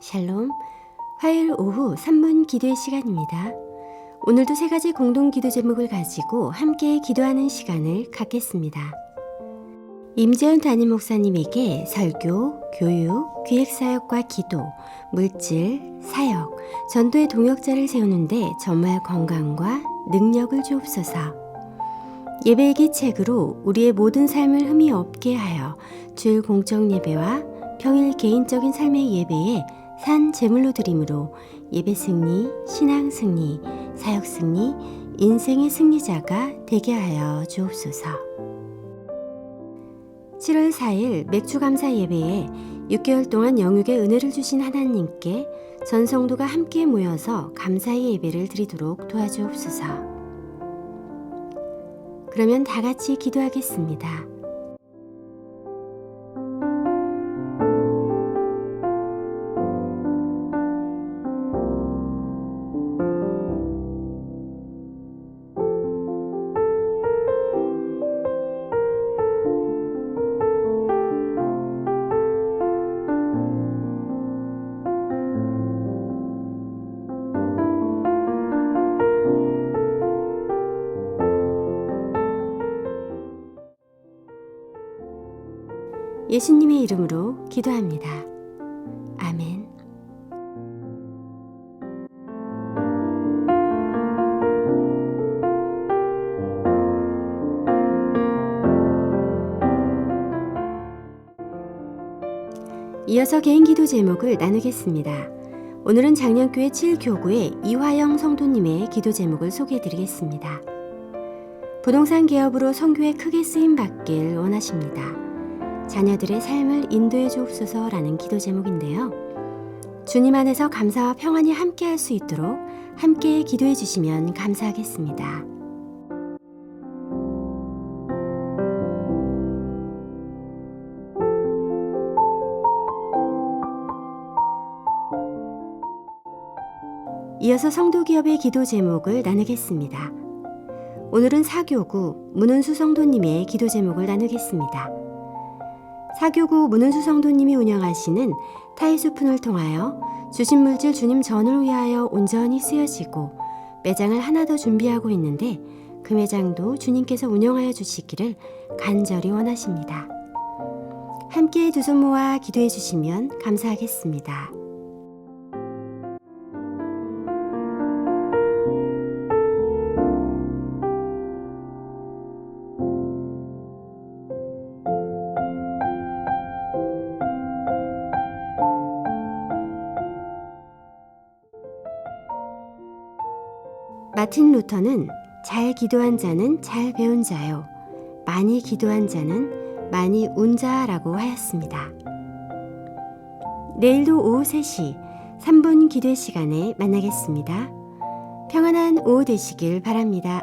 샬롬. 화요일 오후 3분 기도의 시간입니다. 오늘도 세 가지 공동 기도 제목을 가지고 함께 기도하는 시간을 갖겠습니다. 임재현 담임 목사님에게 설교, 교육, 기획사역과 기도, 물질, 사역, 전도의 동역자를 세우는데 정말 건강과 능력을 주옵소서. 예배일기 책으로 우리의 모든 삶을 흠이 없게 하여 주일 공적 예배와 평일 개인적인 삶의 예배에 산 제물로 드림으로 예배 승리, 신앙 승리, 사역 승리, 인생의 승리자가 되게 하여 주옵소서. 7월 4일 맥주 감사 예배에 6개월 동안 영육의 은혜를 주신 하나님께 전 성도가 함께 모여서 감사의 예배를 드리도록 도와주옵소서. 그러면 다 같이 기도하겠습니다. 예수님의 이름으로 기도합니다. 아멘. 이어서 개인 기도 제목을 나누겠습니다. 오늘은 장년교회 7교구의 이화영 성도님의 기도 제목을 소개해 드리겠습니다. 부동산 개업으로 성교에 크게 쓰임 받길 원하십니다. 자녀들의 삶을 인도해 주옵소서라는 기도 제목인데요. 주님 안에서 감사와 평안이 함께 할 수 있도록 함께 기도해 주시면 감사하겠습니다. 이어서 성도 기업의 기도 제목을 나누겠습니다. 오늘은 사교구 문은수 성도님의 기도 제목을 나누겠습니다. 사교구 문은수 성도님이 운영하시는 타이수푼을 통하여 주신 물질 주님 전을 위하여 온전히 쓰여지고 매장을 하나 더 준비하고 있는데 그 매장도 주님께서 운영하여 주시기를 간절히 원하십니다. 함께 두 손 모아 기도해 주시면 감사하겠습니다. 마틴 루터는 잘 기도한 자는 잘 배운 자요. 많이 기도한 자는 많이 운 자라고 하였습니다. 내일도 오후 3시 3분 기도 시간에 만나겠습니다. 평안한 오후 되시길 바랍니다.